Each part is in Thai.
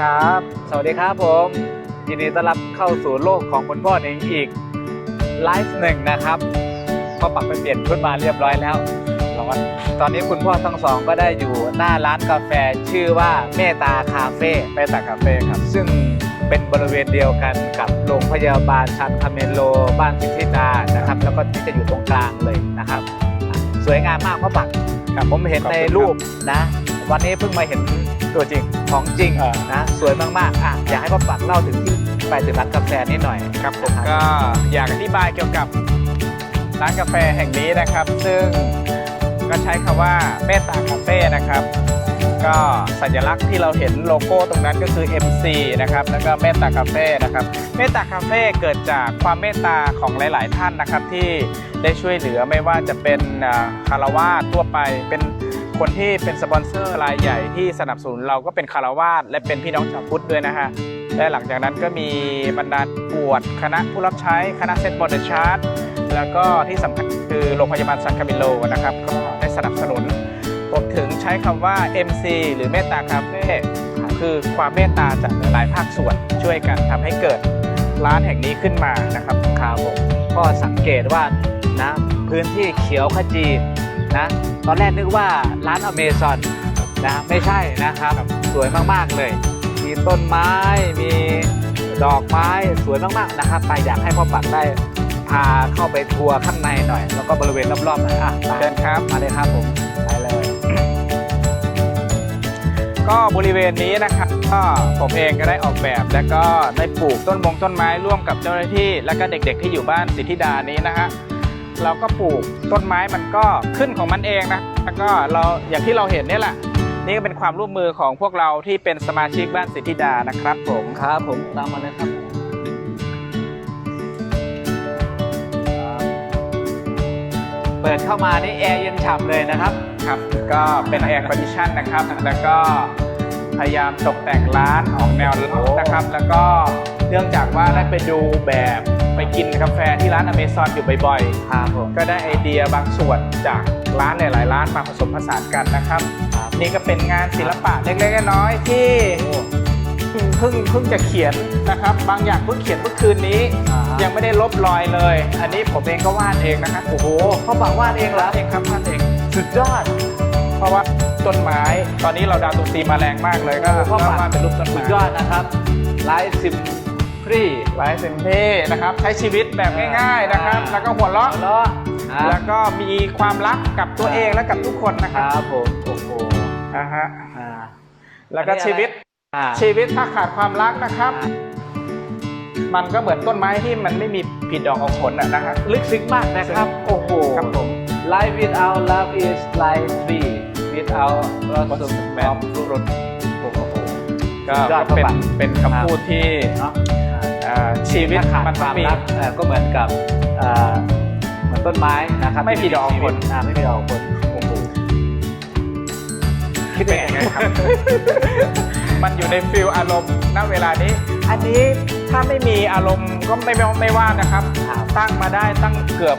ครับ สวัสดีครับผม ยินดีต้อนรับเข้าสู่โลกของคุณพ่อเองอีกไลฟ์หนึ่งนะครับพ่อปักไปเปลี่ยนชุดมาเรียบร้อยแล้วร้อนตอนนี้คุณพ่อทั้งสองก็ได้อยู่หน้าร้านกาแฟชื่อว่าเมตาคาเฟ่เมตาคาเฟ่ครับ ซึ่งเป็นบริเวณเดียวกันกับโรงพยาบาลชันคาเมโล บ้านพิธิดานะครับ แล้วก็ที่จะอยู่ตรงกลางเลยนะครับ สวยงามมากพ่อปักครับผมเห็นในรูปนะ วันนี้เพิ่งมาเห็น ตัวจริงของจริงอ่านนะสวยมากๆอะอยากให้พ่อปักเล่าถึงที่ไปถึงร้านกาแฟนิดหน่อยครับผมก็อยากอธิบายเกี่ยวกับร้านกาแฟแห่งนี้นะครับ ซึ่งก็ใช้คำว่าเมตตาคาเฟ่นะครับ ก็สัญลักษณ์ที่เราเห็นโลโก้ตรงนั้นก็คือ MC นะครับแล้วก็เมตตาคาเฟ่นะครับเมตตาคาเฟ่เกิดจากความเมตตาของหลาย ๆ ท่านนะครับที่ได้ช่วยเหลือไม่ว่าจะเป็นอ่าคารวาสทั่วไปเป็น คนที่เป็นสปอนเซอร์รายใหญ่ที่สนับสนุนเราก็เป็นคารวาสและเป็นพี่น้องชาวพุทธด้วยนะฮะและหลังจากนั้นก็มีบรรดาบวชคณะผู้รับใช้คณะเซตบอลเดชาร์ดแล้วก็ที่สำคัญคือโรงพยาบาลซันคามิโลนะครับ ก็ได้สนับสนุนรวมถึงใช้คำว่า MC หรือเมตตาคาเฟ่คือความเมตตาจากหลายภาคส่วนช่วยกันทำให้เกิดร้านแห่งนี้ขึ้นมานะครับครับผมก็สังเกตว่านะพื้นที่เขียวขจี นะตอนแรกนึกว่าร้านอเมซอนนะไม่ใช่นะครับ สวยมากๆเลย มีต้นไม้มีดอกไม้สวยมากๆนะครับไปอยากให้พ่อปักได้พาเข้าไปทัวร์ข้างในหน่อย แล้วก็บริเวณรอบๆหน่อยอะไปเชิญครับมาเลยครับผมไปเลย ก็บริเวณนี้นะครับก็ผมเองก็ได้ออกแบบ แล้วก็ได้ปลูกต้นมงต้นไม้ร่วมกับเจ้าหน้าที่ และก็เด็กๆที่อยู่บ้านสิทธิดานี้นะฮะ เราก็ปลูกต้นไม้มันก็ขึ้นของมันเองนะแล้วก็เราอย่างที่เราเห็นเนี่ยแหละ นี่ก็เป็นความร่วมมือของพวกเราที่เป็นสมาชิกบ้านสิทธิดานะครับผมครับผมตามมาเลยครับเปิดเข้ามานี่แอร์เย็นฉ่ำเลยนะครับครับก็เป็นแอร์คอนดิชันนะครับ แล้วก็พยายามตกแต่งร้านออกแนวล็อบนะครับ แล้วก็เนื่องจากว่าได้ไปดูแบบ ไปกินกาแฟที่ร้านอเมซอนอยู่บ่อยๆครับผมก็ได้ไอเดียบางส่วนจากร้านหลายๆร้านมาผสมผสานกันนะครับ ครับ นี่ก็เป็นงานศิลปะเล็กๆน้อยๆที่เพิ่งเพิ่งเพิ่งจะเขียนนะครับ บางอย่างเพิ่งเขียนเมื่อคืนนี้ อ่ายัยังไม่ได้ลบรอยเลย อันนี้ผมเองก็วาดเองนะครับโอ้โหพ่อปักวาดเองเหรอวาดเองครับวาดเอง สุดยอด เพราะว่าต้นไม้ตอนนี้เราดาวตัวซีมาแรงมากเลยก็พ่อปักวาดเป็นรูปต้นสุไม้ ดยอดนะครับ ไลฟ์ซิม ฟรีไลฟ์เซนเท่นะครับ ใช้ชีวิตแบบง่ายๆนะครับ แล้วก็หัวเราะแล้ว แล้วก็มีความรักกับตัวเองและกับทุกคนนะคครับรับผมโอ้โหอ่าฮะอ่าแล้วก็อันนี้อะไรชีวิตอ่าชีวิตถ้าขาดความรักนะครับ มันก็เหมือนต้นไม้ที่มันไม่มีผลิดอกออกผลอะนะฮะลึกซึ้งมากนะครับ โอ้โห ครับผม Life without love is like tree without blossom of fruit โอ้โหก็สุดยอดเป็นครับเป็นคำพูดที่ เนาะอ่า ชีวิตถ้าขาดมันคต้อวางมมี รักเอ่อก็เหมือนกับเอ่อเหมือนต้นไม้นะครับไม่มีดอกออกผล อ่าไม่มีดอกออกผลโอ้โหคิดเป็นยังไงครับ มันอยู่ในฟิลอารมณ์ณเวลานี้ อันนี้ถ้าไม่มีอารมณ์ก็ไม่ไม่ไม่ว่านะครับ ครับ ตั้งมาได้ตั้งเกือบ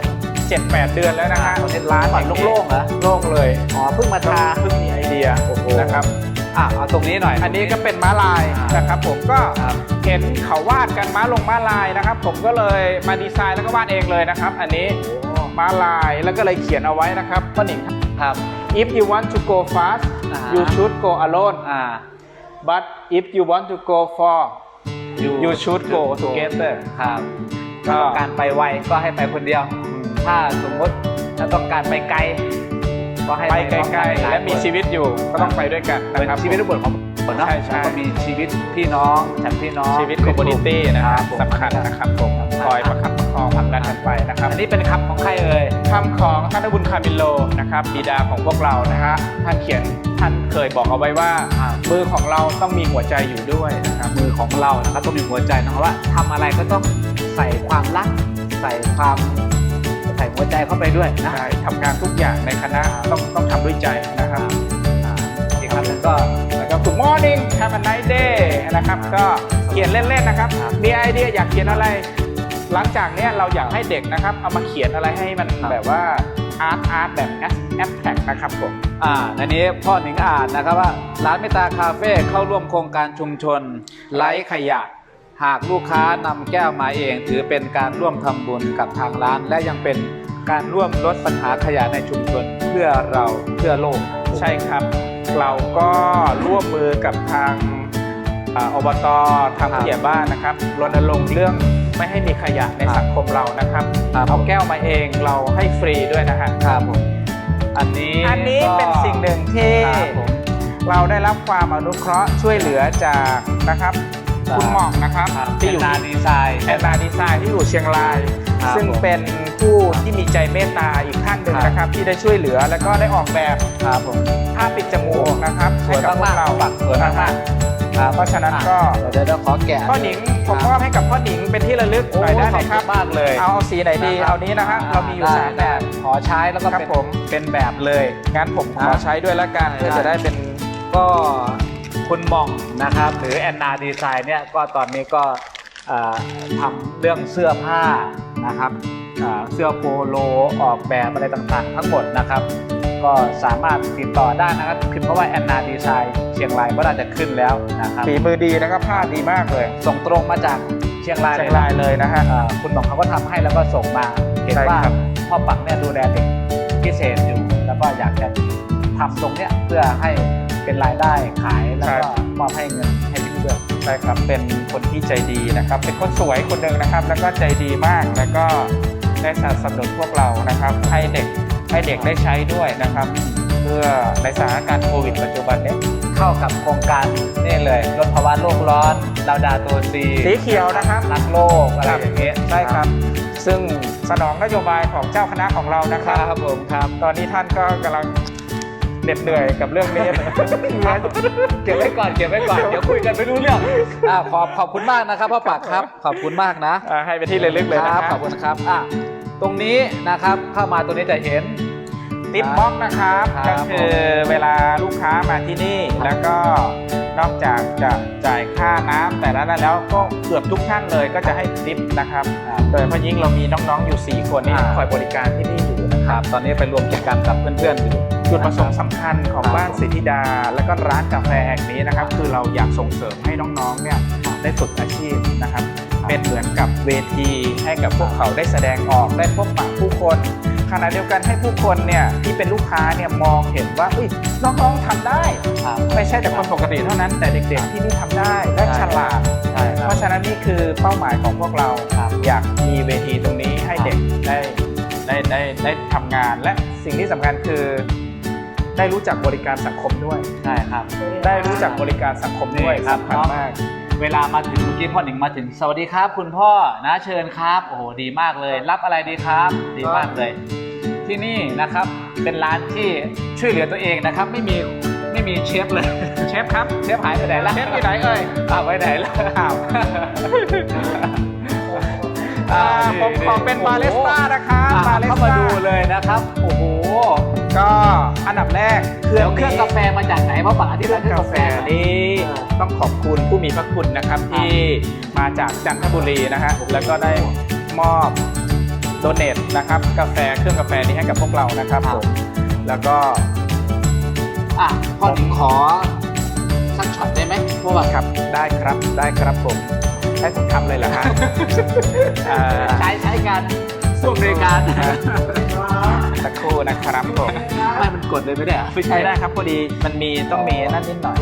7-8 เดือนแล้วนะฮะอ่าเป็นร้านก่อนโล่งๆเหรอ โล่งเลย อ๋อเพิ่งมาทา เพิ่งมีไอเดียโอ้โห นะครับ อะเอาตรงนี้หน่อย อันนี้ก็เป็นม้าลายอ่านนะครับผมก็ครับเห็นเขาวาดกันม้าลงม้าลายนะครับ ผมก็เลยมาดีไซน์แล้วก็วาดเองเลยนะครับ อันนี้โอ้ม้าลายแล้วก็เลยเขียนเอาไว้นะครับพ่อหนิงครับครับ if you want to go fast อ่าฮะ you should go alone อ่า but if you want to go far you should go together ครับก็ถ้าต้องการไปไวก็ให้ไปคนเดียว ถ้าสมมติถ้าต้องการไปไกล ก็ให้ไปไกพร้อมลนๆหายและมีคนชีวิตอยู่ก็ต้องไปด้วยกันเหมือนนะครับชีวิตทุกบทของคนเนาะใช่ใช่แล้วก็มีชีวิตพี่น้องฉันพี่น้องชีวิตคอมมูนิตี้นะครับผมสำคัญนะครับผมคอยประคับประคองผลักดันกันไปนะครับอันนี้เป็นคำของใครเอ่ยคำของท่านอบุญคามิโลนะครับบิดาของพวกเรานะฮะท่านเขียนท่านเคยบอกเอาไว้ว่าอ่ามือของเราต้องมีหัวใจอยู่ด้วยนะครับมือของเรานะครับต้องมีหัวใจนะครับว่าทำอะไรก็ต้องใส่ความรัก ใส่ความ ใส่หัวใจเข้าไปด้วยนะ ใช่ทำงานทุกอย่างในคณะต้องต้องทำด้วยใจนะครับอ่าอีกคำหนึงก็แล้วก็ Good morning have a nice day นะครับ ก็เขียนเล่นๆนะครับครับ มีไอเดียอยากเขียนอะไร หลังจากเนี้ยเราอยากให้เด็กนะครับ เอามาเขียนอะไรให้มันครับแบบว่าอาร์ตอาร์ตแบบแอสแอสแท็กนะครับผมอ่าในนี้พ่อหนิงอ่านนะครับว่าร้านเมตตาคาเฟ่เข้าร่วมโครงการชุมชนไร้ขยะ หากลูกค้านำแก้วมาเอง ถือเป็นการร่วมทำบุญกับทางร้าน และยังเป็นการร่วมลดปัญหาขยะในชุมชนเพื่อเราเพื่อโลก ใช่ครับ เราก็ร่วมมือกับทางอ่าอบตทางผู้ใหญ่บ้านนะครับรณรงค์เรื่องไม่ให้มีขยะในครับสังคมเรานะครับครับเอาแก้วมาเองเราให้ฟรีด้วยนะฮะครับผมอันนี้อันนี้ก็เป็นสิ่งหนึ่งที่ครับผมเราได้รับความอนุเคราะห์ช่วยเหลือจากนะครับ ครับคุณหม่องนะครับครับที่ที่อยู่นาดีไซน์ แอนนาดีไซน์ที่อยู่เชียงราย ครับซึ่งผมเป็นผู้ที่มีใจเมตตาอีกท่านหนึ่งครับ นะครับ ที่ได้ช่วยเหลือแล้วก็ได้ออกแบบครับผม ผ้าปิดจมูกนะครับสให้วยกับพวมากกเราๆปักสวยมากๆครับเพราะฉะนั้นก็อะเดี๋ยวเดี๋ยวขอแกะพ่อหนิงผมมอบให้กับพ่อหนิงเป็นที่ระลึกหน่อยได้ไหมครับ มากเลยเอาเอาสีไหนดี เอานี้นะฮะเรามีอยู่สามแบบ ขอใช้แล้วก็ครับเป็นผม เป็นแบบเลย งั้นผมขอนะใช้ด้วยละกันใช่เพื่อจะได้เป็นก็ คุณหม่องนะครับ หรือแอนนาดีไซน์เนี่ยก็ตอนนี้ก็เอ่อทำเรื่องเสื้อผ้านะครับอ่าเสื้อโปโลออกแบบอะไรต่างๆ ทั้งหมดนะครับ ก็สามารถติดต่อได้นะครับพิมพ์คำว่าแอนนาดีไซน์เชียงรายก็น่าจะขึ้นแล้วนะครับฝีมือดีนะครับผ้าดีมากเลย ส่งตรงมาจากเชียงรายเชียงรายเลยนะฮะอ่าคุณหม่องเขาก็ทำให้แล้วก็ส่งมาเห็นใช่ว่าครับพ่อปักเนี่ยดูแลเด็กพิเศษอยู่ แล้วก็อยากจะทำตรงเนี้ยเพื่อให้ เป็นรายได้ขายแล้วก็มอบให้เงินให้พี่ด้วยใช่ครับเป็นคนที่ใจดีนะครับ เป็นคนสวยคนหนึ่งนะครับ แล้วก็ใจดีมากแล้วก็ได้สนับสนุนพวกเรานะครับ ให้เด็กให้เด็กได้ใช้ด้วยนะครับ เพื่อในสถานการณ์โควิด ปัจจุบันเนี้ยเข้ากับโครงการนี่เลยลดภาวะโลกร้อนดาวดาตัวซีสีเขียวนะครับรักโลกอะไรอย่างเงี้ยใช่ครับ ซึ่งสนองนโยบายของเจ้าคณะของเรานะคครัรับบผมครับ ตอนนี้ท่านก็กำลัง เหน็ดเหนื่อยกับเรื่องนี้ เก็บไว้ก่อนเก็บไว้ก่อนเดี๋ยวคุยกันไม่รู้เรื่องอ่าขอบขอบคุณมากนะครับพ่อปักครับ ขอบคุณมากนะอ่าให้เป็นที่ระลึกเลยคนะรับคขรัอบบคุณครับอะตรงนี้นะครับเข้ามาตรงนี้จะเห็นติปบ็อกนะครับครัก็บคือเวลาลูกค้ามาที่นี่แล้วก็นอกจากจะจ่ายค่าน้ำแต่ละนั้นแล้วก็เกือบทุกท่านเลยก็จะให้ติปนะครับอ่าโดยเฉพาะยิ่งเรามีน้องๆอยู่ 4 คนที่อ่าคอยบริการที่นี่อยู่นะคครัรับบตอนนี้ไปรวมกิจกรรมกับเพื่อนๆอยู่ จุดประสงค์สำคัญของครับบ้านสิทธิดา และก็ร้านกาแฟแห่งนี้นะครับ คือเราอยากส่งเสริมให้น้องๆเนี่ยได้ฝึกอาชีพนะครับ เป็นเหมือนกับเวทีให้กับพวกเขาได้แสดงออกได้พบปะผู้คนขณะเดียวกันให้ผู้คนเนี่ยที่เป็นลูกค้าเนี่ยมองเห็นว่าอุ้ยน้องๆทำได้ครับไม่ใช่แต่คนปกติเท่านั้นแต่เด็กๆที่นี่ทำได้และใช่ฉลาดใช่คเพรับราะฉะนั้นนี่คือเป้าหมายของพวกเราครับอยากมีเวทีตรงนี้ให้ครับเด็กได้ ได้ได้ได้ทำงาน และสิ่งที่สำคัญคือได้รู้จักบริการสังคมด้วย ใช่ครับ ได้รู้จักบริการสังคมด้วยนี่ครับ สำคัญเนาะมาก เวลามาถึงเมื่อกี้พ่อหนิงมาถึงสวัสดีครับ คุณพ่อนะเชิญครับโอ้โหดีมากเลย รับอะไรดีครับ ดีมากเลย ที่นี่นะครับเป็นร้านที่ช่วยเหลือตัวเองนะครับ ไม่มีไม่มีเชฟเลย เชฟครับ เชฟหายไปไหนแล้วเชฟอยู่ไหนเอ่ย อ้าวไปไหนแล้วอ้าว อ่าผมขอเป็นบาริสต้านะครับอะบาริสเข้ามาต้าดูเลยนะครับ โอ้โหก็อันดับแรกเครื่เดี๋อยงวเครื่องนี้กาแฟมาจากไหนพ่อป๋าที่เครื่ร้าอนงเครื่องกากาแฟแฟนี้ต้องขอบคุณผู้มีพระคุณนะครับ ที่มาจากจันทบุรีนะฮะแล้วก็ได้มอบโดเนทนะครับกาแฟเครื่องกาแฟนี้ให้กับพวกเรานะครับผมแล้วก็ อะพ่อหนิงขอสักช็อตได้ไหมเพราะว่าครับได้ครับได้ครับผม ให้ผมทำเลยเหรอฮะอ่าใช้ใช้การส่งบริการสักครู่นะครับผมไม่มันกดเลยไม่ได้เหรอไม่ใช่ไม่ได้ครับพอดีมันมีต้องมีนั่นนิดหน่อย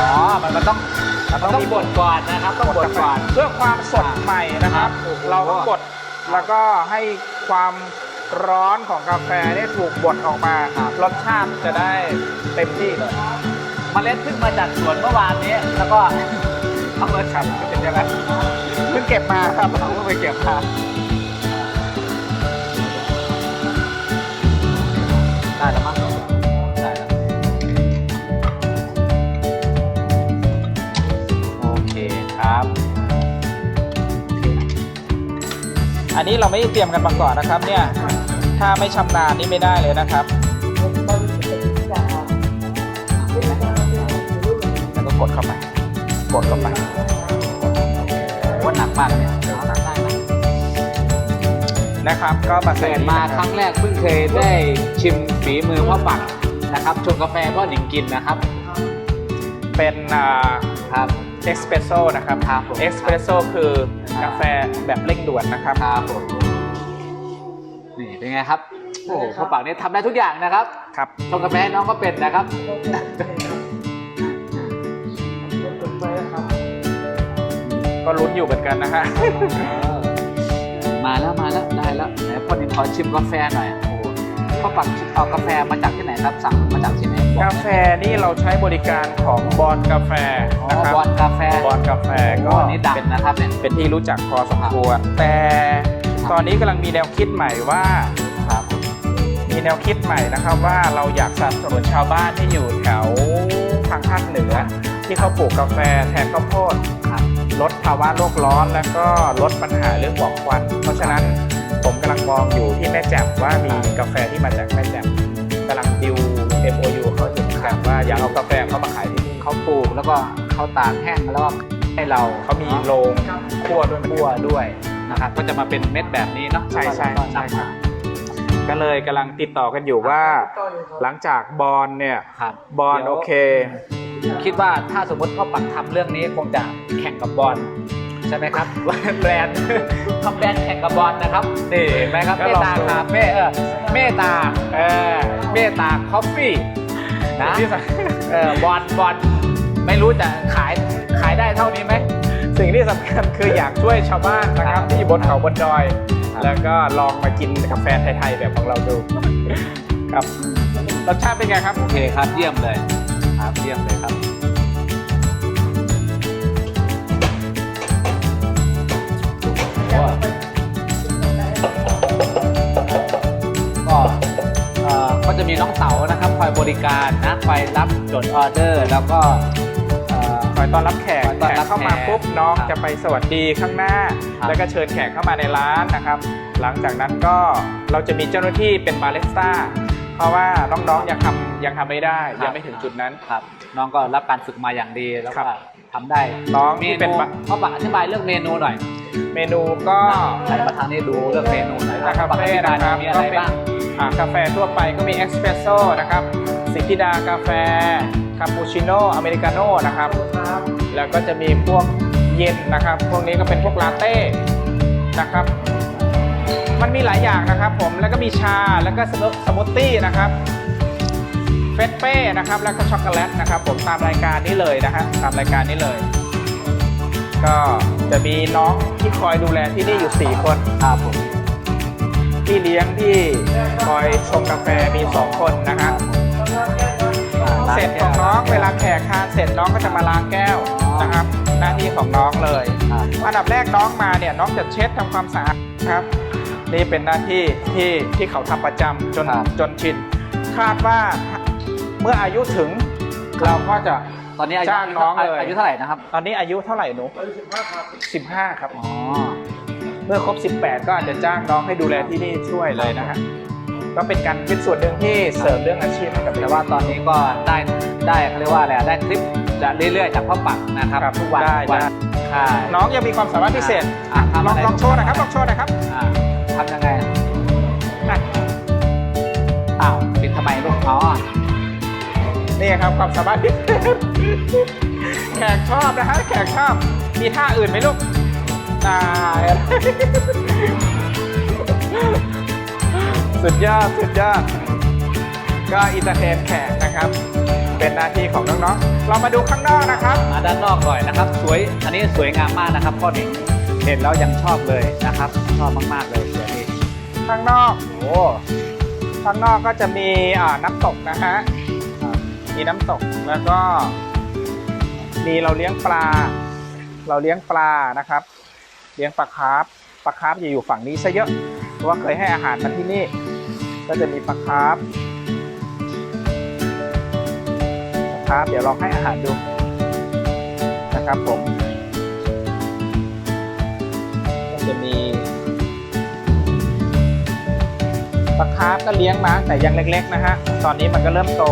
อ๋อมันมันต้องมันต้องบดก่อนนะครับต้องบดก่อน เพื่อความสดใหม่นะครับ โอ้โห เราก็บดแล้วก็ให้ความร้อนของกาแฟเนี่ยถูกบดออกมาครับรสชาติจะได้เต็มที่เลย เมล็ดเพิ่งมาจากสวนเมื่อวานนี้ แล้วก็ เอามาขับเป็นยังไงเพิ่งเก็บมาครับเราก็ไปเก็บมาได้แล้วมั้งได้แล้วโอเคครับ อันนี้เราไม่ได้เตรียมกันมาก่อนนะครับเนี่ย ถ้าไม่ชำนาญนี่ไม่ได้เลยนะครับ นักมากเนี่ยเดี๋ยวหนักได้ไหมนะครับ ก็มาใส่เกิดนี่มานะคครัรั้บงแรกเพิ่งเคยได้ชิมฝีมือพ่อปักนะครับชงกาแฟพ่อหนิงกินนะครับเป็นอ่าครับ เอ็กซ์เพรสโซ่นะครับครับผม เอ็กซ์เพรสโซ่คือกาแฟแบบเร่งด่วนนะครับ ครับผมนี่เป็นไงครับโอ้โหพ่อปักเนี่ยทำได้ทุกอย่างนะครับครับ ชงกาแฟให้น้องก็เป็นนะครับ ก็ลุ้นอยู่เหมือนกันนะฮะ มาแล้วมาแล้วได้แล้วไหนพ่อหนิงขอชิมกาแฟหน่อยโอ้โหพ่อปักเอากาแฟมาจากที่ไหนครับสั่งมาจากที่ไหนบอกกาแฟนี่เราใช้บริการของบอลกาแฟอ๋อนะครับบอลกาแฟบอลกาแฟก็ก็อันนี้ดังนะครับเนี่ย เป็นที่รู้จักพอสมควรแต่ตอนนี้กำลังมีแนวคิดใหม่ว่า ครับมีแนวคิดใหม่นะครับว่าเราอยากสนับสนุนชาวบ้านที่อยู่แถวทางภาคเหนือ ที่เขาปลูกกาแฟแทนข้าวโพดครับ ลดภาวะโลกร้อน แล้วก็ลดปัญหาเรื่องหมอกควัน เพราะฉะนั้นผมกำลังมองอยู่ที่แม่แจ่มว่ามีกาแฟที่มาจากแม่แจ่มกำลังดิว MOU เขาอยู่ครับว่าอยากเอากาแฟเขามาขายที่นี่เขาปลูกแล้วก็เขาตากแห้งแล้วก็ให้เราเขามีโรงคั่วด้วยคั่วด้วยนะครับก็จะมาเป็นเม็ดแบบนี้เนาะใช่ใช่แล้วก็ใช่นำครัมาบก็เลยกำลังติดต่อกันอยู่ว่า หลังจากบอลเนี่ยครับบอลดี๋ยวโอเค คิดว่าถ้าสมมติพ่อปักทำเรื่องนี้คงจะแข่งกับบอลใช่ไหมครับแบรนด์ทำแบรนด์แข่งกับบอลนะครับนี่เห็นไหมครับก็เมลองตาดูคาเฟ่เออเมตาเออเมตาคอฟฟี่นะที่สเออบอลบอลไม่รู้จะขายขายได้เท่านี้ไหมสิ่งที่สำคัญคืออยากช่วยชาวบ้านนะครับที่อยู่บนเขาบนดอยครับแล้วก็ลองมากินกาแฟไทยๆแบบของเราดูครับรสชาติเป็นไงครับโอเคครับเยี่ยมเลย ครับเยี่ยมเลยครับโอ้ก็เอ่อก็จะมีน้องเต๋านะครับคอยบริการนะคอยรับจดออเดอร์ แล้วก็เอ่อ คอยต้อนรับแขกคอยต้อนแขรับกเข้ามาแขกปุ๊บน้องครับจะไปสวัสดีข้างหน้า ครับแล้วก็เชิญแขกเข้ามาในร้านนะครับ หลังจากนั้นก็เราจะมีเจ้าหน้าที่เป็นบาริสต้าเพราะว่าน้องๆยังทำ ยังทำไม่ได้ครับ ยังไม่ถึงจุดนั้น ครับ น้องก็รับการฝึกมาอย่างดีแล้วครัก็บทำได้น้องเมที่เป็นูนบะเขาบอกอธิบายเรื่องเมนูหน่อยเมนูก็ใครมาทางนี้ดูเรื่องเมนูหน่อยนะคาว่าเฟ่อธิบายนะครับมีอะไรก็เป็นบ้าง อ่ากาแฟทั่วไปก็มีเอสเปรสโซ่นะครับสิทธิดากาแฟ คาปูชิโน่ อเมริกาโน่นะครับ แล้วก็จะมีพวกเย็นนะครับ พวกนี้ก็เป็นพวกลาเต้นะครับ มันมีหลายอย่างนะครับผม แล้วก็มีชา แล้วก็สมูสมูทตี้นะครับ เฟสเป้นะครับแล้วก็ช็อกโกแลตนะครับผมตามรายการนี้เลยนะฮะตามรายการนี้เลย ก็จะมีน้องที่คอยดูแลที่นี่อยู่ 4 คนครับผมพี่เลี้ยงที่คอยชงกาแฟมี 2 คนนะฮะเสร็จของน้องเวลาแขกทานเสร็จน้องก็จะมาล้างแก้วนะครับ หน้าที่ของน้องเลยครับอันดับแรกน้องมาเนี่ยน้องจะเช็ดทำความสะอาดครับนี่เป็นหน้าที่ที่ที่เขาทำประจำจนครับจนชินคาดว่า เมื่ออายุถึงเราก็จะ ตอนนี้อายุจ้างน้องเลย อายุเท่าไหร่นะครับ ตอนนี้อายุเท่าไหร่หนูสิบห้าครับ อ๋อ เมื่อครบ 18 ก็อาจจะจ้างน้องให้ดูแลที่นี่ช่วยเลยนะฮะก็เป็นการเป็นส่วนหนึ่งที่เสริมเรื่องอาชีพให้กับแต่ว่า ตอนนี้ก็ได้ได้เขาเรียกว่าอะไรอะได้คลิปจะเรื่อยๆจากพ่อปักนะครับครับทุกวันได้ทุกวันได้ ใช่น้องยังมีความสามารถพิเศษอะทำลออะงไรลองโชว์หนะครับลองโชว์หนะครับอะทำยังไงอะอ้าวปิดทำไมลูกอ๋อ นี่ครับความสามารถพิเศษแขกชอบนะฮะแขกชอบมีท่าอื่นไหมลูกอ่าสุดยอดสุดยอดก็อินเตอร์เทนแขกนะครับ เป็นหน้าที่ของน้องๆ เรามาดูข้างนอกนะครับมาด้านนอกหน่อยนะครับ สวยอันนี้สวยงามมากนะครับพ่อหนิงเห็นแล้วยังชอบเลยนะครับ ชอบมากๆเลยสวยดีข้างนอกโอ้ข้างนอกก็จะมีอ่าน้ำตกนะฮะอ่า มีน้ำตกแล้วก็มีเราเลี้ยงปลา เราเลี้ยงปลานะครับ เลี้ยงปลาคาร์ฟปลาคาร์ฟจะอยู่ฝั่งนี้ซะเยอะเพราะว่าเคยให้อาหารมันที่นี่ ก็จะมีปลาคาร์ฟปลาคร์ฟเดี๋ยวลองให้อาหารดูนะครับผมก็จะมีปลาคาร์ฟก็เลี้ยงมาแต่ยังเล็กๆนะฮะตอนนี้มันก็เริ่มโต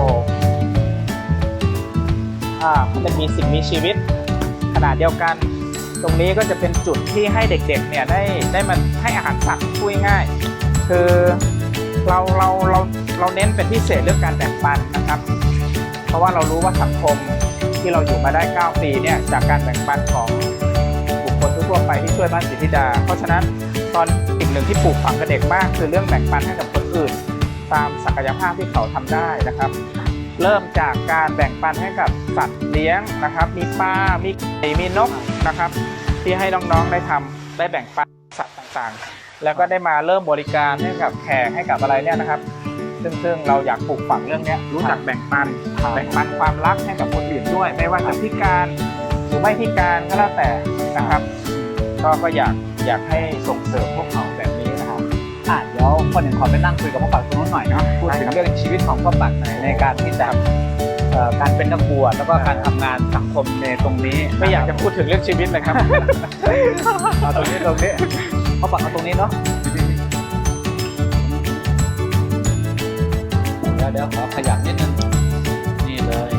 อ่ามันจะมีสิ่งมีชีวิตขนาดเดียวกัน ตรงนี้ก็จะเป็นจุดที่ให้เด็กๆเนี่ยได้ได้มาให้อาหารสัตว์พูดง่ายคือเราเราเราเราเน้นเป็นพิเศษเรื่องการแบ่งปันนะครับ เพราะว่าเรารู้ว่าสังคมที่เราอยู่มาได้ 9 ปีเนี่ยจากการแบ่งปันของบุคคลทั่วไปที่ช่วยบ้านศรีธิดา เพราะฉะนั้นตอนสิ่งหนึ่งที่ปลูกฝังกับเด็กมาก คือเรื่องแบ่งปันให้กับคนอื่น ตามศักยภาพที่เขาทำได้นะครับ เริ่มจากการแบ่งปันให้กับสัตว์เลี้ยงนะครับ มีปลา มีไก่มีนกนะครับ ที่ให้น้องๆได้ทำได้แบ่งปันสัตว์ต่างๆ แล้วก็ได้มาเริ่มบริการให้กับแขกให้กับอะไรเนี่ยนะครับ ซึ่งซึ่งเราอยากปลูกฝังเรื่องเนี้ยรู้จักแบ่งปัน แบ่งปันความรักให้กับคนอื่นด้วย ไม่ว่าจะพิการหรือไม่พิการก็แล้วแต่นะครับ ก็ก็อยากอยากให้ส่งเสริมพวกเขา อะเดี๋ยวคนหนึ่งขอไปนั่งคุยกับพ่อปักตรงนู้นหน่อยเนาะพูดถึงเรื่องชีวิตของพ่อปักในในการที่จะเอ่อการเป็นนักบวชแล้วก็การทำงานสังคมในตรงนี้ไม่อยากจะพูดถึงเรื่องชีวิตเลยครับ เอาตรงนี้ตรงนี้พ่อปักเอาตรงนี้เนาะเดี๋ยวเดี๋ยวขอขยับนิดนึงนี่เลย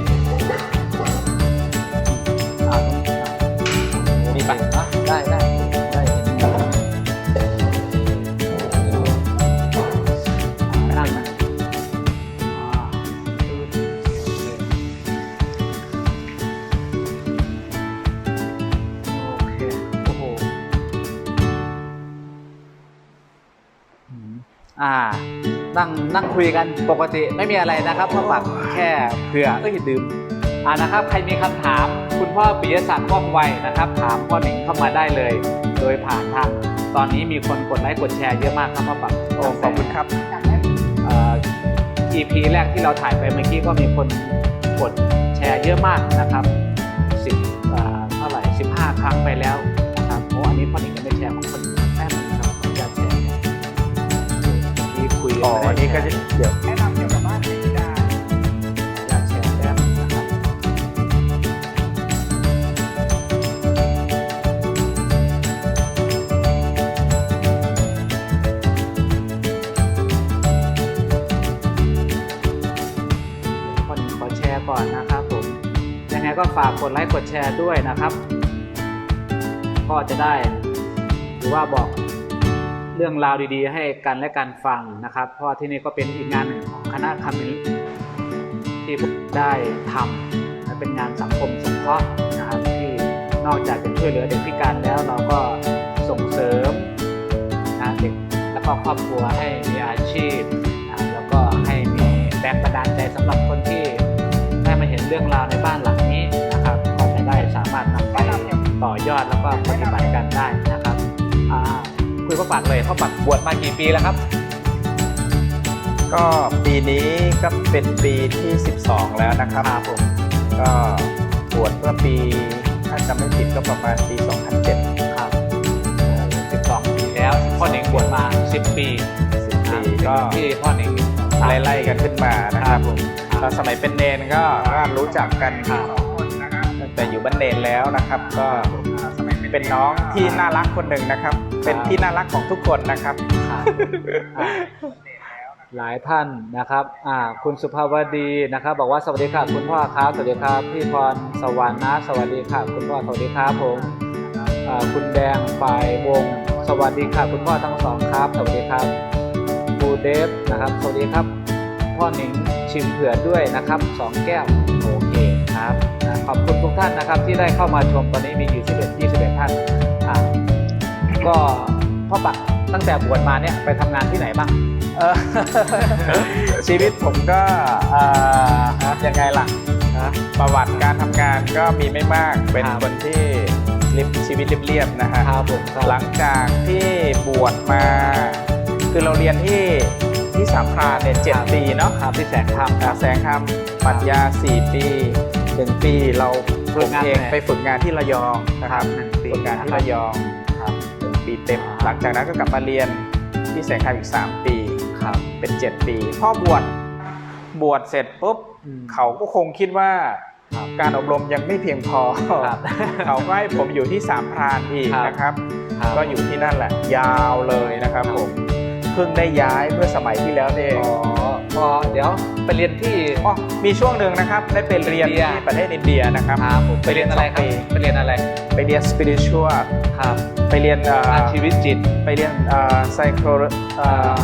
นั่งนั่งคุยกันปกติไม่มีอะไรนะครับพ่อปักแค่เผื่อเอ้ยดื่มอ่านะครับใครมีคำถามคุณพ่อปิยศักดิ์ว่องไวนะครับ ถามพ่อหนิงเข้ามาได้เลย โดยผ่านทางตอนนี้มีคนกดไลค์กดแชร์เยอะมากครับพ่อปักโอ้ขอบคุณครับเอ่อ EP แรกที่เราถ่ายไปเมื่อกี้ก็มีคนกดแชร์เยอะมากนะครับสิบเท่าไหร่สิบห้าครั้งไปแล้ว อ๋ออันนี้ก็จะเดี๋ยวแนะนำเกี่ยวกับบ้านศรีธิดาขออนุญาตแชร์แป๊บนึงนะครับคนขอแชร์ก่อนนะครับผม ยังไงก็ฝากกดไลค์กดแชร์ด้วยนะครับ ก็จะได้ หรือว่าบอก เรื่องราวดีๆ ให้กันและกันฟังนะครับ เพราะที่นี่ก็เป็นอีกงานหนึ่งของคณะคำนี้ที่พวกได้ทำและเป็นงานสังคมสงเคราะห์นะครับ ที่นอกจากจะช่วยเหลือเด็กพิการแล้วเราก็ส่งเสริมนะเด็กแล้วก็ครอบครัวให้มีอาชีพนะแล้วก็ให้มีแรงบันดาลใจสำหรับคนที่ได้มาเห็นเรื่องราวในบ้านหลังนี้นะครับ ก็จะได้สามารถนำไปต่อยอดแล้วก็ปฏิบัติ ปักเลยพ่อปักบวชมากี่ปีแล้วครับ ก็ปีนี้ก็เป็นปีที่ 12 แล้วนะครับครับผมก็บวชเมื่อปีถ้าจำไม่ผิดก็ประมาณปี 2007 ครับ 12 ปีแล้วพ่อหนิงบวชมา 10 ปี10ปีก็ที่พ่อหนิงไล่ๆกันขึ้นมานะครับตอนสมัยเป็นเนนก็ก็รู้จักกันครับตั้งแต่อยู่บ้านเนนแล้วนะครับ ก็เป็นน้องที่น่ารักคนหนึ่งนะครับ เป็นที่น่ารักของทุกคนนะครับครับอ่าหลายท่านนะครับอ่าคุณสุภาวดีนะครับ บอกว่าสวัสดีค่ะคุณพ่อครับสวัสดีครับพี่พรสวรรค์นะสวัสดีค่ะ คุณพ่อสวัสดีครับผมอ่าคุณแดงฝ่ายวง สวัสดีค่ะ คุณพ่อทั้งสองครับ สวัสดีครับครูเดฟนะครับ สวัสดีครับ พ่อหนิงชิมเผื่อด้วยนะครับสองแก้วโอเคครับนะขอบคุณทุกท่านนะครับที่ได้เข้ามาชมตอนนี้มีอยู่11 21ท่านอ่า ก็พ่อปักตั้งแต่บวชมาเนี่ยไปทำงานที่ไหนบ้างเออชีวิตผมก็เอ่อยังไงล่ะนะประวัติการทำงานก็มีไม่มากเป็นครับคนที่ริบชีวิตเรียบๆนะฮะครับผมครับหลังจากที่บวชมา คือเราเรียนที่ที่สามพรานเนี่ยเจ็ดปีเนาะครับที่แสงธรรมอ่าแสงคำปรัชญาสี่ปีหนึ่งปีเราฝึกงานผมเองไหนไปฝึกงานที่ระยองนะครับหนึ่งปีฝึกงานที่ะครับระยองครับหนึ่ง ปีเต็มอ่าหลังจากนั้นก็กลับมาเรียนที่แสงคำอีกสามปีครับเป็น 7 ปีพ่อบวชบวชเสร็จปุ๊บอืมเขาก็คงคิดว่าครับการอบรมยังไม่เพียงพอครับเขาก็ให้ผมอยู่ที่สามพรานอีกครับนะครับครับ ก็อยู่ที่นั่นแหละยาวเลยนะครับครับผมเพิ่งได้ย้ายเมื่อสมัยที่แล้วนี่เองอ๋อพอเดี๋ยวไปเรียนที่อ๋อมีช่วงหนึ่งนะครับได้ไปเรียนอินเดียที่ประเทศอินเดียนะครับครับผมไปเรียนอะไรครับสองปีไปเรียนอะไร ไปเรียน spiritual ครับไปเรียนเอ่อด้านชีวิตจิต ไปเรียนเอ่อ psycho เอ่อ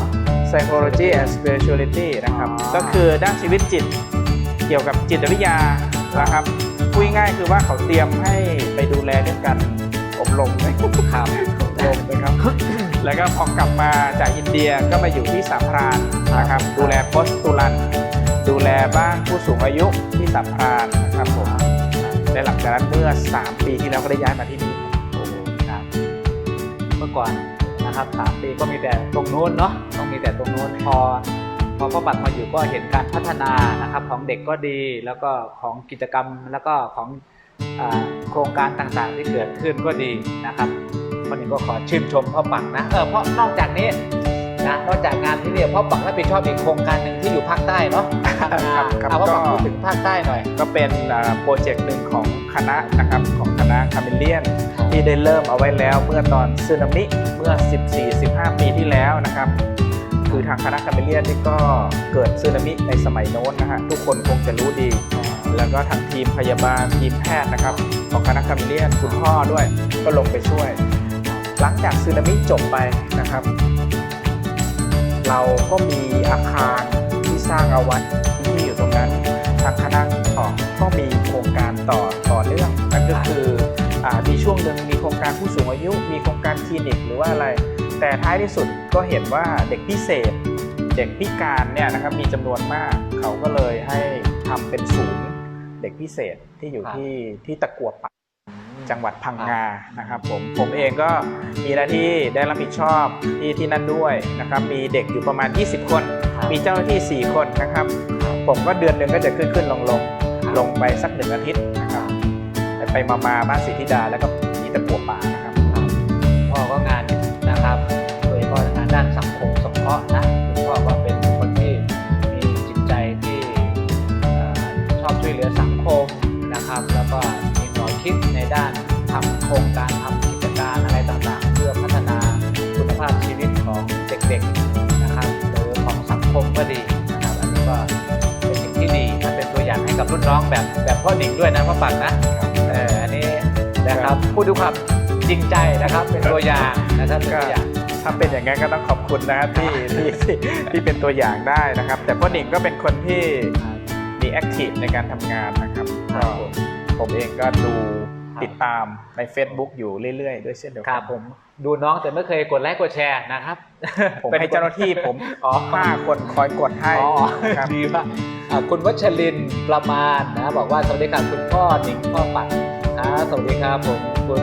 psychology and spirituality นะครับ อ๋อ ก็คือด้านชีวิตจิตเกี่ยวกับจิตวิทยานะครับพูดง่ายๆคือว่าเขาเตรียมให้ไปดูแลเรื่องการอบรมครับ อบรมนะครับ แล้วก็พอกลับมาจากอินเดียก็มาอยู่ที่สามพรานนะครับ ดูแลโพสตุลัน ดูแลบ้านผู้สูงอายุที่สามพรานนะครับผม และหลังจากนั้นเมื่อ 3 ปีที่แล้วก็ได้ย้ายมาที่นี่โอ้โหครับเมื่อก่อนนะครับสามปีก็มีแต่ตรงโน้นเนาะต้องมีแต่ตรงโน้นพอพอพ่อบัตรมาอยู่ก็เห็นการพัฒนานะครับของเด็กก็ดีแล้วก็ของกิจกรรมแล้วก็ของอโครงการต่างๆที่เกิดขึ้นก็ดีนะครับวันนี้ก็ขอชื่นชมพ่อปักนะเออเพราะนอกจากนี้ นะนอกจากงานที่นี่พ่อปักรับผิดชอบอีกโครงการหนึ่งที่อยู่ภาคใต้เนาะครับครับเอาพ่อปักก็พูดถึงภาคใต้หน่อย ก็เป็นอ่าโปรเจกต์หนึ่งของคณะนะครับของคณะคาเมเลียนที่ได้เริ่มเอาไว้แล้วเมื่อตอนสึนามิเมื่อ 14-15 ปีที่แล้วนะครับคือทางคณะคาเมเลียนนี่ก็เกิดสึนามิในสมัยโน้นนะฮะทุกคนคงจะรู้ดี แล้วก็ทางทีมพยาบาลทีมแพทย์นะครับของคณะคาเมเลียนคุณพ่อด้วยก็ลงไปช่วย หลังจากสึนามิจบไปนะครับ เราก็มีอาคารที่สร้างเอาไว้ที่อยู่ตรงนั้นทางคณะออกก็มีโครงการต่อต่อเนื่องนั่นก็คืออมีช่วงหนึ่งมีโครงการผู้สูงอายุ มีโครงการคลินิกหรือว่าอะไร แต่ท้ายที่สุดก็เห็นว่าเด็กพิเศษ เด็กพิการเนี่ยนะครับมีจำนวนมากเขาก็เลยให้ทำเป็นศูนย์เด็กพิเศษที่อยู่ที่ที่ตะกัวป่า จังหวัดพังงานะครับผมผมเองก็มีหน้าที่ได้รับผิดชอบที่ที่นั่นด้วยนะครับมีเด็กอยู่ประมาณ 20 คนครับมีเจ้าหน้าที่ 4 คนนะครับ ผมก็เดือนหนึ่งก็จะขึ้นขึ้นลงลงลงไปสักหนึ่งอาทิตย์นะครับไปไปมามาบ้านศรีธิดาแล้วก็มีตะกัวป่านะครับ คิดในด้านทำโครงการทำกิจการอะไรต่างๆ เพื่อพัฒนาคุณภาพชีวิตของเด็กๆนะครับหรือของสังคมก็ดีนะครับอันนี้ก็เป็นสิ่งที่ดีนะเป็นตัวอย่างให้กับรุ่นน้องแบบแบบพ่อหนิงด้วยนะพ่อปักนะเอออันนี้นะครับพูดด้วยความจริงใจนะครับเป็นตัวอย่างนะครับเป็นตัวอย่างถ้าเป็นอย่างนั้นก็ต้องขอบคุณนะครับที่ที่ที่ที่เป็นตัวอย่างได้นะครับ แต่พ่อหนิงก็เป็นคนที่มีแอคทีฟในการทำงานนะครับครัก็บผมผมเองก็ดูครับ ติดตามใน Facebook อยู่เรื่อยๆ ด้วยเช่นเดียวคกัรับผมดูน้องแต่ไม่เคยกดไลค์กดแชร์นะครับ ผมให้เจ้าหน้าที่ผมอ๋อห้าคนคอยกดให้อ๋อครับดีมากอะคุณวัชรินทร์ประมาณนะ บอกว่าสวัสดีครับคุณพ่อหนิงพ่อปัดครับสวัสดีครับผมคุณ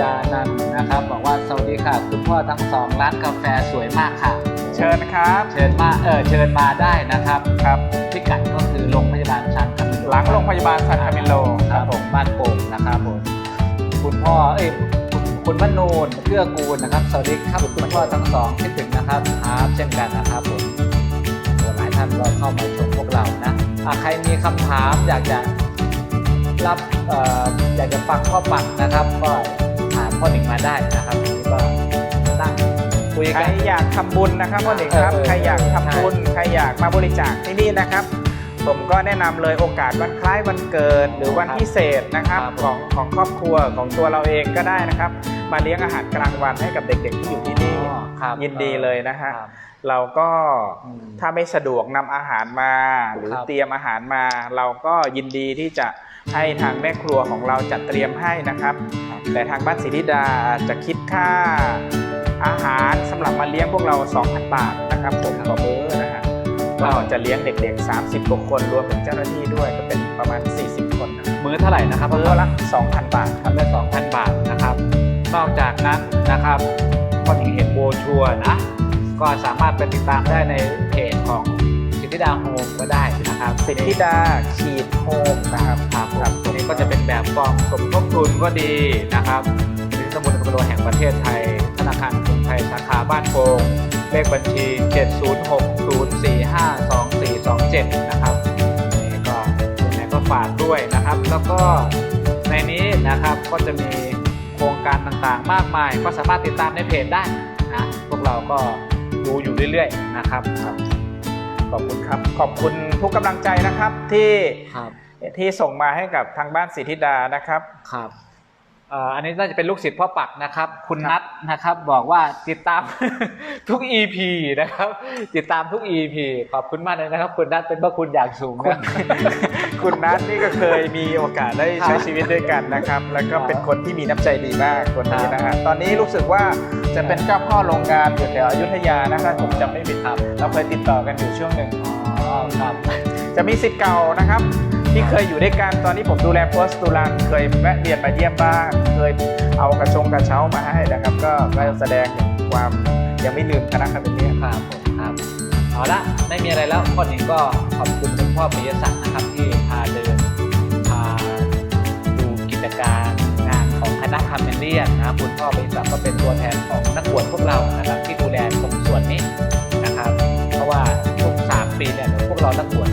ยานันท์นะครับ บอกว่าสวัสดีค่ะคุณพ่อทั้งสองร้านกาแฟสวยมากค่ะ เชิญครับ เชิญมาเออเชิญมาได้นะครับครับพิกัดก็คือโรงพยาบาลชันคามิโลหลังโรงพยาบาลซันคามิโลครับผมบ้านโป่ง นะครับผมคุณพ่อเอ้ยคุณคุณมนูนเกื้อกูลนะครับสวัสดีครับคุณพ่อทั้งสองคิดถึงนะครับครับเช่นกันนะครับผมหลายท่านก็เข้ามาชมพวกเรานะอะใครมีคำถามอยากจะรับเอ่ออยากจะฟังพ่อปักนะครับ ก็ถามพ่อหนิงมาได้นะครับวันนี้ก็นั่งคุยใครกันอยากทำบุญนะครับพ่อหนิงครับเออใครอยากทำบุญใครอยากมาบริจาคที่นี่นะครับ ผมก็แนะนำเลยโอกาสวันคล้ายวันเกิดหรือวันพิเศษนะครับครับของของครอบครัวของตัวเราเองก็ได้นะครับ มาเลี้ยงอาหารกลางวันให้กับเด็กๆที่อยู่ที่นี่อ๋อครับยินดีเลยนะฮะครับเราก็อืมถ้าไม่สะดวกนำอาหารมา หรือครับเตรียมอาหารมา เราก็ยินดีที่จะให้ทางแม่ครัวของเราจัดเตรียมให้นะครับ แต่ทางบ้านศรีธิดาจะคิดค่าอาหารสำหรับมาเลี้ยงพวกเรา 2,000 บาทนะครับผมต่อมื้อ นะฮะก็จะเลี้ยงเด็กๆ 30กว่าคนรวมถึงเจ้าหน้าที่ด้วยก็เป็นประมาณ 40 คนนะครับมื้อเท่าไหร่นะครับมื้อละ 2,000 บาทครับทำได้2,000 บาทนะครับ นอกจากนั้นนะครับก็ถึงเห็นโบรชัวร์นะ ก็สามารถไปติดตามได้ในเพจของสิทธิดาโฮมก็ได้นะครับสิทธิดาขีดโฮมนะครับครับครับตรงนี้ก็จะเป็นแบบฟอร์มสมทบทุนก็ดีนะครับหรือสมุนกรแห่งประเทศไทย ธนาคารกรุงไทยสาขาบ้านโป่ง เลขบัญชี 70604522427นะครับนี่ก็ยังไงก็ฝากด้วยนะครับ แล้วก็ในนี้นะครับก็จะมีโครงการต่างๆ มากมาย ก็สามารถติดตามในเพจได้นะพวกเราก็ดูอยู่เรื่อยๆนะครับขอบคุณครับขอบคุณทุกกำลังใจนะครับที่ครับที่ส่งมาให้กับทางบ้านศรีธิดานะครับครับเอ่ออันนี้น่าจะเป็นลูกศิษย์พ่อปักนะครับ คุณนัทนะครับบอกว่าติดตามทุก EP นะครับ ติดตามทุก EP ขอบคุณมากเลยนะครับ คุณนัทเป็นพระคุณอย่างสูงนะคุณนัทนี่ก็เคยมีโอกาสได้ใช้ครับชีวิตด้วยกันนะครับ แล้วก็ครับเป็นคนที่มีน้ำใจดีมากคนนี้ครับนะฮะตอนนี้รู้สึกว่าจะเป็นเจ้าพ่อโรงงานอยู่แถวอยุธยานะครับผมจำไม่ผิดครับเราเคยติดต่อกันอยู่ช่วงหนึ่งอ๋อครับจะมีสิทธิ์เก่านะครับ ที่เคยอยู่ด้วยกันตอนนี้ผมดูแลโพสต์ตุลานเคยแวะเวียนมาเยี่ยมบ้างเคยเอากระชงกระเช้ามาให้นะครับ ก็แสดงถึงความยังไม่ลืมคณะคำนี้ครับผมครับเอาละไม่มีอะไรแล้วข้อนึ่งก็ขอบคุณคุณพ่อปิยศักดิ์นะครับที่พาเดินพาดูกิจการงานของคณะคาเมเลียนนะคุณพ่อปิยศักดิ์ก็เป็นตัวแทนของนักบวชพวกเรานะครับที่ดูแลตรงส่วนนี้นะครับ เพราะว่าทุกสามปีเนี่ยเดี๋ยวพวกเรานักบวช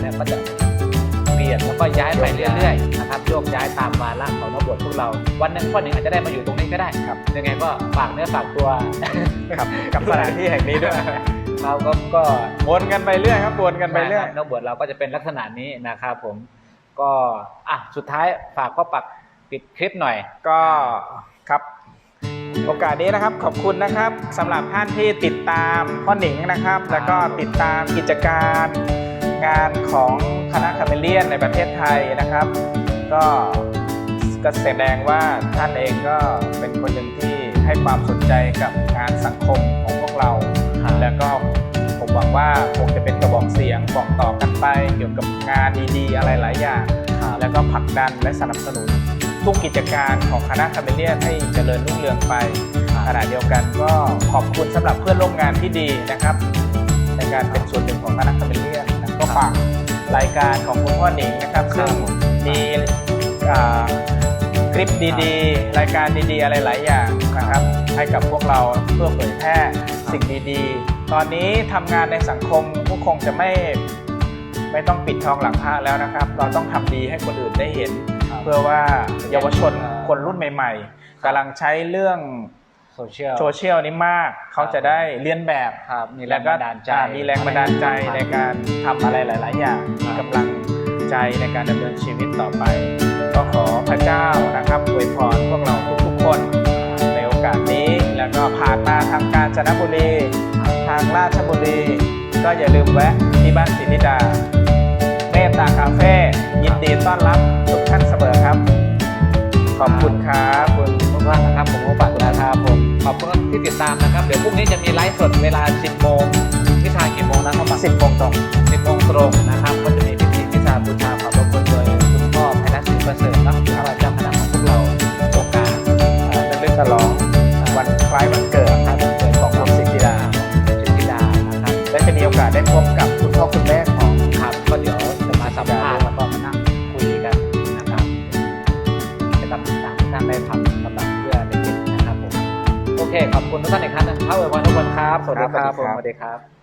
ก็จะเปลี่ยนแล้วก็ย้ายไปเรื่อยๆนะครับโยกย้ายตามวาระของนักบวชพวกเรา วันหนึ่งข้อหนึ่งอาจจะได้มาอยู่ตรงนี้ก็ได้ครับยังไงก็ฝากเนื้อฝากตัวครับกับสถานที่แห่งนี้ด้วยเราก็ก็วนกันไปเรื่อยครับวนกันไปเรื่อยนักบวชเราก็จะเป็นลักษณะนี้นะครับผมก็อะสุดท้ายฝากพ่อปักปิดคลิปหน่อย ก็ครับโอกาสนี้นะครับขอบคุณนะครับสำหรับท่านที่ติดตามพ่อหนิงนะครับ แล้วก็ติดตามกิจการ งานของคณะคาเมเลียนในประเทศไทยนะครับ ก็ก็แสดงว่าท่านเองก็เป็นคนหนึ่งที่ให้ความสนใจกับงานสังคมของพวกเราครับแล้วก็ผมหวังว่าคงจะเป็นกระบอกเสียงบอกต่อกันไปเกี่ยวกับงานดีๆ อะไรหลายอย่าง แล้วก็ผลักดันและสนับสนุน ทุกกิจการของคณะคาเมเลียนให้เจริญรุ่งเรืองไปขณะเดียวกันก็ขอบคุณสำหรับเพื่อนร่วมงานที่ดีนะครับ ในการเป็นส่วนหนึ่งของคณะคาเมเลียนนะก็ ฝากรายการของคุณพ่อหนิงนะครับ ซึ่งมีอ่าคลิปดีๆ รายการดีๆ อะไรหลายอย่างนะครับ ให้กับพวกเราเพื่อเผยแพร่สิ่งดีๆ ตอนนี้ทำงานในสังคมก็คงจะไม่ไม่ต้องปิดทองหลังพระแล้วนะครับ เราต้องทำดีให้คนอื่นได้เห็น เพื่อว่าเยาวชนคนรุ่นใหม่ ๆกำลังใช้เรื่อง โซเชียล โซเชียลนี้มากเขาจะได้เลียนแบบครับมีแรแล้งวก็บันดาลใจอ่มีแรงบันดาลใจในการทำอะไรหลาย ๆ อย่างครับมีกำลังใจในการดำเนินชีวิตต่อไป ก็ขอพระเจ้านะครับอวยพรพวกเราทุก ๆ คน ในโอกาสนี้แล้วก็ผ่านมาทางกาญจนบุรีทางราชบุรี ก็อย่าลืมแวะที่บ้านศรีนิดาเมตตาคาเฟ่ยินดีต้อนรับทุกท่านเสมอครับ ขอบคุณครับคุณทุกท่านนะครับผมพ่อปักนะครับผมข อบคุณที่ติดตามนะครับ เดี๋ยวพรุ่งนี้จะมีไลฟ์สดเวลา 10 โมงวิชากี่โมงนะพ่อปักสิบโมงตรง10โมงตรงนะครับ ก็จะมีพิธีวิชาบูชาขอบพระคุณโดยคุณพ่อไพนัสศรีประเสริฐนะที่ว่าเจ้าคณะของพวกเราโอกาสอ่าระลึกฉลองวันคล้ายวันเกิดครับเกิดของคุณสิสิทธิดาดาสิทธิดานะครับและจะมีโอกาสได้พบกับคุณพ่อคุณแม่ของครับก็เดี๋ยว เด็กๆนะครับผมโอเคขอบคุณทุกท่านอีกครั้งนะครับอวยพรทุกคนครับ สวัสดีครับผมสวัสดีครับ